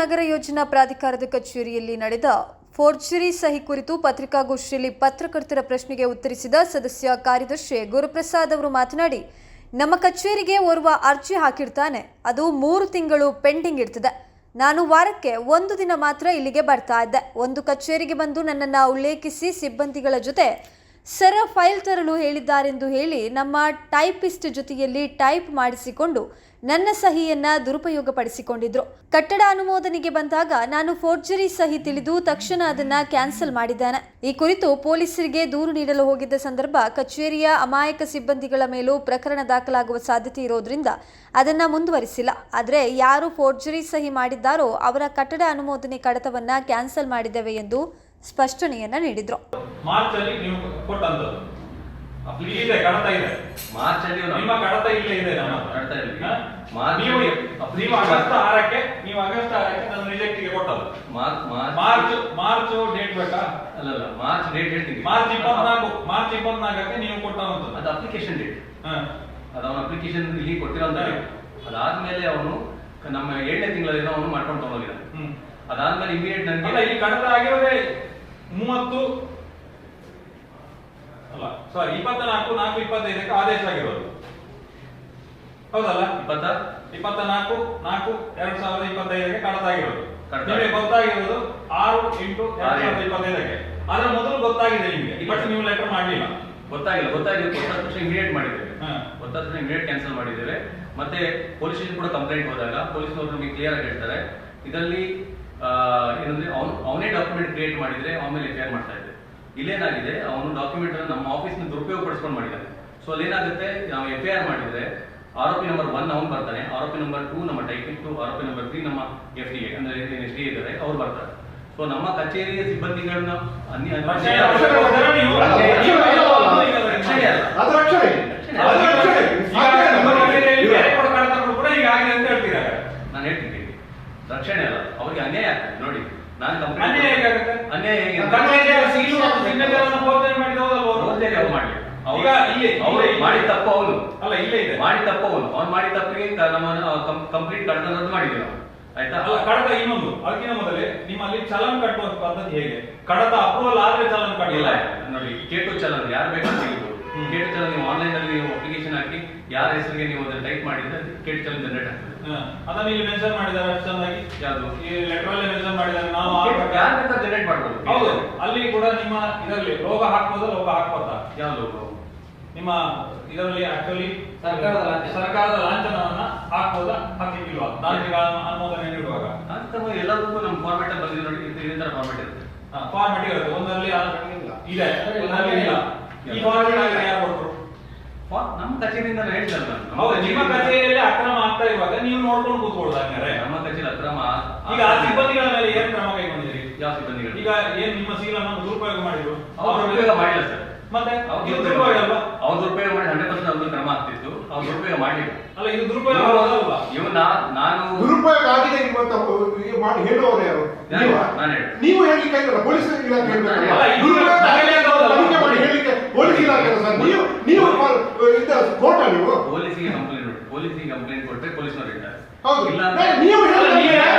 ನಗರ ಯೋಜನಾ ಪ್ರಾಧಿಕಾರದ ಕಚೇರಿಯಲ್ಲಿ ನಡೆದ ಫೋರ್ಜರಿ ಸಹಿ ಕುರಿತು ಪತ್ರಿಕಾಗೋಷ್ಠಿಯಲ್ಲಿ ಪತ್ರಕರ್ತರ ಪ್ರಶ್ನೆಗೆ ಉತ್ತರಿಸಿದ ಸದಸ್ಯ ಕಾರ್ಯದರ್ಶಿ ಗುರುಪ್ರಸಾದ್ ಅವರು ಮಾತನಾಡಿ, ನಮ್ಮ ಕಚೇರಿಗೆ ಓರ್ವ ಅರ್ಜಿ ಹಾಕಿರ್ತಾನೆ. ಅದು ಮೂರು ತಿಂಗಳು ಪೆಂಡಿಂಗ್ ಇರ್ತದೆ. ನಾನು ವಾರಕ್ಕೆ ಒಂದು ದಿನ ಮಾತ್ರ ಇಲ್ಲಿಗೆ ಬರ್ತಾ ಇದ್ದೆ. ಒಂದು ಕಚೇರಿಗೆ ಬಂದು ನನ್ನನ್ನು ಉಲ್ಲೇಖಿಸಿ ಸಿಬ್ಬಂದಿಗಳ ಜೊತೆ ಸರ ಫೈಲ್ ತರಲು ಹೇಳಿದ್ದಾರೆಂದು ಹೇಳಿ ನಮ್ಮ ಟೈಪಿಸ್ಟ್ ಜೊತೆಯಲ್ಲಿ ಟೈಪ್ ಮಾಡಿಸಿಕೊಂಡು ನನ್ನ ಸಹಿಯನ್ನ ದುರುಪಯೋಗಪಡಿಸಿಕೊಂಡಿದ್ರು. ಕಟ್ಟಡ ಅನುಮೋದನೆಗೆ ಬಂದಾಗ ನಾನು ಫೋರ್ಜರಿ ಸಹಿ ತಿಳಿದು ತಕ್ಷಣ ಅದನ್ನ ಕ್ಯಾನ್ಸಲ್ ಮಾಡಿದ್ದಾನೆ. ಈ ಕುರಿತು ಪೊಲೀಸರಿಗೆ ದೂರು ನೀಡಲು ಹೋಗಿದ್ದ ಸಂದರ್ಭ ಕಚೇರಿಯ ಅಮಾಯಕ ಸಿಬ್ಬಂದಿಗಳ ಮೇಲೂ ಪ್ರಕರಣ ದಾಖಲಾಗುವ ಸಾಧ್ಯತೆ ಇರೋದ್ರಿಂದ ಅದನ್ನ ಮುಂದುವರಿಸಿಲ್ಲ. ಆದರೆ ಯಾರು ಫೋರ್ಜರಿ ಸಹಿ ಮಾಡಿದ್ದಾರೋ ಅವರ ಕಟ್ಟಡ ಅನುಮೋದನೆ ಕಡತವನ್ನ ಕ್ಯಾನ್ಸಲ್ ಮಾಡಿದ್ದೇವೆ ಎಂದು ಸ್ಪಷ್ಟನೆಯನ್ನ ನೀಡಿದ್ರು. ಮಾರ್ಚ್ ಅಲ್ಲಿ ನೀವು ಕೊಟ್ಟಂತದ್ದು. ಅಪ್ಲಿಕೇಶನ್ ಇದೆ ಕಡತ ಇದೆ. ಮಾರ್ಚ್ ಅಲ್ಲಿ ಅವ್ನು- ನಿಮ್ಮ ಕಡತ ಇಲ್ಲೇ ಇದೆ ನಮ್ಮ ಹತ್ರ. ಕಡತ ಇಲ್ಲಿ. ಮಾರ್ಚ್ ನೀವು ಅಲ್ಲಿ ನೀವು ಆಗಸ್ಟ್ ಆರಕ್ಕೆ ನೀವು ಆಗಸ್ಟ್ ಆರಕ್ಕೆ ನಾನು ರಿಜೆಕ್ಟ್ಗೆ ಕೊಟ್ಟದ್ದು. March March March March date ಬೇಕಾ? ಅಲ್ಲ ಅಲ್ಲ ಮಾರ್ಚ್ ಡೇಟ್ ಹೇಳ್ತೀನಿ. ಮಾರ್ಚ್ ಇಪ್ಪತ್ನಾಲ್ಕು ಮಾರ್ಚ್ ಇಪ್ಪತ್ನಾಲ್ಕಕ್ಕೆ ನೀವು ಕೊಟ್ಟಂತದ್ದು ಅದು ಅಪ್ಲಿಕೇಶನ್ ಡೇಟ್ ಹಾ. ಅದು ಅವನ ಅಪ್ಲಿಕೇಶನ್ ಇಲ್ಲಿ ಕೊಟ್ಟಿರೋಂತ ಹಾ. ಅದಾದ್ಮೇಲೆ ಅವನು ನಮ್ಮ ಏಳನೇ ತಿಂಗಳಲ್ಲಿ ಅವನು ಮಾಡ್ಕೊಂಡು ತಗೊಂಡಿದ್ದಾನೆ. ಹ್ಮ್. ಅದಾದ್ಮೇಲೆ ಇಮಿಡಿಯೇಟ್ ಅಲ್ಲ ನನಗೆ ಈ ಕಡತ ಆಗಿರೋದೇ ಮೂವತ್ತು ಅಲ್ಲ ಸಾರಿ ಇಪ್ಪತ್ನಾಲ್ಕು ನಾಲ್ಕು ಇಪ್ಪತ್ತೈದಕ್ಕೆ ಆದೇಶ ಆಗಿರೋದು. ಹೌದಲ್ಲ? ಇಪ್ಪತ್ತ ಇಪ್ಪತ್ತ ನಾಲ್ಕು ನಾಲ್ಕು ಎರಡ್ ಸಾವಿರದ ಇಪ್ಪತ್ತೈದಕ್ಕೆ ಕಡತ ಆಗಿರೋದು. ನಿಮಗೆ ಗೊತ್ತಾಗಿರೋದು ಆರು ಎಂಟು ಎರಡ್ ಸಾವಿರದ ಇಪ್ಪತ್ತೈದಕ್ಕೆ. ಆದ್ರೆ ಮೊದಲು ಗೊತ್ತಾಗಿದೆ ನಿಮಗೆ ಬಟ್ ನೀವು ಲೆಟರ್ ಮಾಡಲಿಲ್ಲ. ಗೊತ್ತಾಗಿಲ್ಲ ಗೊತ್ತಾಗಿಲ್ಲ ಗೊತ್ತಾದ ತಕ್ಷಣ ಇಮಿಡಿಯೇಟ್ ಮಾಡಿದ್ದೇವೆ. ಗೊತ್ತಾದ ತಕ್ಷಣ ಇಮಿಡಿಯೇಟ್ ಕ್ಯಾನ್ಸಲ್ ಮಾಡಿದ್ದೇವೆ. ಮತ್ತೆ ಪೊಲೀಸ್ ಕೂಡ ಕಂಪ್ಲೇಂಟ್ ಹೋದಾಗ ಪೊಲೀಸ್ನವರು ನಮಗೆ ಕ್ಲಿಯರ್ ಆಗಿ ಹೇಳ್ತಾರೆ. ಇದರಲ್ಲಿ ಏನಂದ್ರೆ ಅವನು ಅವನೇ ಡಾಕ್ಯುಮೆಂಟ್ ಕ್ರಿಯೇಟ್ ಮಾಡಿದ್ರೆ ಆಮೇಲೆ ಎಫ್ ಮಾಡ್ತಾ ಇದ್ದೆ. ಇಲ್ಲೇನಾಗಿದೆ ಅವನು ಡಾಕ್ಯುಮೆಂಟ್ ನಮ್ಮ ಆಫೀಸ್ನ ದುರುಪಯೋಗ ಪಡಿಸ್ಕೊಂಡು ಮಾಡಿದ್ದಾನೆ. ಸೊ ಅಲ್ಲೇನಾಗುತ್ತೆ ನಾವು ಎಫ್ ಐ ಆರ್ ಮಾಡಿದ್ರೆ ಆರೋಪಿ ನಂಬರ್ ಒನ್ ಅವನು ಬರ್ತಾನೆ ಆರೋಪಿ ನಂಬರ್ ಟೂ ನಮ್ಮ ಟೈಪಿಂಗ್ ಟು ಆರೋಪಿ ನಂಬರ್ ತ್ರೀ ನಮ್ಮ ಎಫ್ ಡಿ ಅಂದ್ರೆ ಎಸ್ ಡಿ ಇದ್ದಾರೆ ಅವ್ರು ಬರ್ತಾರೆ. ಸೊ ನಮ್ಮ ಕಚೇರಿಯ ಸಿಬ್ಬಂದಿಗಳನ್ನ ಅನ್ಯ ರಕ್ಷಣೆ ಅವಶ್ಯಕತೆ ನೀವು ನೀವು ಹೇಳುವುದು ಈಗ ರಕ್ಷಣೆ ಅಲ್ಲ. ಅದು ರಕ್ಷಣೆ ಅದು ರಕ್ಷಣೆ ಈಗ ನಿಮ್ಮ ಕಚೇರಿಯಲ್ಲಿ ಬೇರೆ ಕೊಡ ಕಡತಗಳು ಕೂಡ ಈಗ ಆಗಿದೆ ಅಂತ ಹೇಳ್ತಿದ್ದಾರೆ ನಾನು ಹೇಳ್ತೀನಿ ರಕ್ಷಣೆ ಅವ್ರಿಗೆ ಅನ್ಯಾಯ ಆಗ್ತದೆ ನೋಡಿ. ನಾನು ಕಂಪ್ಲೇಂಟ್ ಅನ್ಯಾಯ ಹೇಗೆ ಈಗ ಇಲ್ಲಿ ಅವ್ರು ಮಾಡಿ ತಪ್ಪು ಅವನು. ಅಲ್ಲ ಇಲ್ಲೇ ಇದೆ. ಮಾಡಿ ತಪ್ಪು ಅವನು. ಅವ್ನು ಮಾಡಿ ತಪ್ಪಿಗೆ ನಮ್ಮನ್ನು ನಮ್ಮ ಕಂಪ್ಲೀಟ್ ಕಡ್ತ ಮಾಡಿದ್ವಿ ನಾವು ಆಯ್ತಾ? ಅಲ್ಲ ಕಡತ ಇನ್ನೊಂದು. ಅದಕ್ಕಿಂತ ಮೊದಲೇ ನಿಮ್ಮಲ್ಲಿ ಚಲನ್ ಕಟ್ಟುವ ಪದ್ಧತಿ ಹೇಗೆ? ಕಡತ ಅಪ್ರೂವಲ್ ಆದ್ರೆ ಚಲನ್ ಕಟ್ಟಿಲ್ಲ ನೋಡಿ ಕೇಟು ಚಲನ್ ಯಾರು ಬೇಕಾದ್ರೂ. ಕೇಟು ಚಲನ್ ನೀವು ಆನ್ಲೈನ್ ಅಲ್ಲಿ ನೀವು ಅಪ್ಲಿಕೇಶನ್ ಹಾಕಿ ಯಾರ ಹೆಸರಿಗೆ ನೀವು ಅದನ್ನ ಟೈಪ್ ಮಾಡಿದ್ರೆ ಕೇಟು ಚಲನ್ ಜನರೇಟ್ ಆಗ್ತದೆ. ಅದನ್ನ ಇಲ್ಲಿ ಮೆನ್ಷನ್ ಮಾಡಿದ್ದಾರೆ ಚೆನ್ನಾಗಿ ಯಾವುದು? ಈ ಲೆಟರ್ ಅಲ್ಲಿ ಮೆನ್ಷನ್ ಮಾಡಿದ್ದಾರೆ. ನಾವು ಯಾರು ಅಂತ ಜನರೇಟ್ ಮಾಡ್ಬೋದು. ಹೌದು. ಅಲ್ಲಿ ಕೂಡ ನಿಮ್ಮ ಇದರಲ್ಲಿ ಲೋಗ ಹಾಕ್ಬೋದು ಲೋಗ ಹಾಕ್ಬೋದಾ ಲೋಗ ನಿಮ್ಮ ಇದರಲ್ಲಿ ಆಕ್ಚುಲಿ ಸರ್ಕಾರದ ಲಾಂಚ ಸರ್ಕಾರದ ಲಾಂಛನವನ್ನ ಹಾಕ್ಬೋದಾ? ಹಾಕಿಲ್ವಾ ತಾಂತ್ರಿಕ ಅನುಮೋದನೆ ನೀಡುವಾಗ. ಅಂತ ಎಲ್ಲದಕ್ಕೂ ನಮ್ಮ ಫಾರ್ಮೆಟ್ ಅಲ್ಲಿ ಬಂದಿದೆ ನೋಡಿ. ಇದು ತರ ಫಾರ್ಮೆಟ್ ಇರುತ್ತೆ. ಫಾರ್ಮೆಟ್ ಇರುತ್ತೆ. ಒಂದರಲ್ಲಿ ಆ- ಇದೆ ಈ ಫಾರ್ಮೆಟ್ ಯಾರು ಕೊಟ್ಟರು ನಮ್ಮ ಕಚೇರಿಯಿಂದ ಹೇಳ್ತಾರೆ ಹೌದು ನಿಮ್ಮ ಕಚೇರಿಯಲ್ಲಿ ಅಕ್ರಮ ಆಗ್ತಾ ಇರುವಾಗ ನೀವು ನೋಡ್ಕೊಂಡು ಕೂತ್ಕೊಳ್ಳೋದಾಗ್ರೆ ನಮ್ಮ ಕಚೇರಿ ಅಕ್ರಮ ಈಗ ಆ ಸಿಬ್ಬಂದಿಗಳ ಮೇಲೆ ಏನ್ ಕ್ರಮ ಕೈಗೊಂಡಿದ್ದೀರಿ? ಯಾವ ಸಿಬ್ಬಂದಿಗಳು? ಈಗ ಏನ್ ನಿಮ್ಮ ಸೀಲನ್ನು ದುರುಪಯೋಗ ಮಾಡಿದ್ರು? ಅವ್ರ ದುರುಪಯೋಗ ಮಾಡಿಲ್ಲ ಸರ್. ಮತ್ತೆ ಅವ್ರ ಇದು ದುರುಪಯೋಗ ಅಲ್ವಾ? ಅವ್ರ ದುರುಪಯೋಗ ಮಾಡಿ ಹಂಡ್ರೆಡ್ ಪರ್ಸೆಂಟ್ ಅವ್ರದ್ದು ಕ್ರಮ ಆಗ್ತಿತ್ತು. ಅವ್ರ ದುರುಪಯೋಗ ಮಾಡಿಲ್ಲ. ಅಲ್ಲ ಇದು ದುರುಪಯೋಗ ಅಲ್ವಾ? ಇವ್ ನಾನು ದುರುಪಯೋಗ ಆಗಿದೆ ಇವತ್ತ ಮಾಡಿ ಹೇಳುವವರು ಯಾರು? ಯಾರು? ನಾನು ಹೇಳು. ನೀವು ಹೇಳಲಿಕ್ಕೆ ಆಗಿಲ್ಲ ಪೊಲೀಸ್ ಇಲಾಖೆ ಹೇಳಲಿಕ್ಕೆ ಪೊಲೀಸ್ ಇಲಾಖೆ ಸರ್. ನೀವು ನೀವು ಕೋರ್ಟ್ ಕೋರ್ಟ ನೀವು ಪೊಲೀಸಿಗೆ ಕಂಪ್ಲೇಂಟ್ ಪೊಲೀಸಿಗೆ ಕಂಪ್ಲೇಂಟ್ ಕೊಟ್ಟರೆ ಪೊಲೀಸ್ನವ್ರು ಇರ್ತಾರೆ. ಹೌದು. ಇಲ್ಲ ನೀವು ಹೇಳಿದ್ರೆ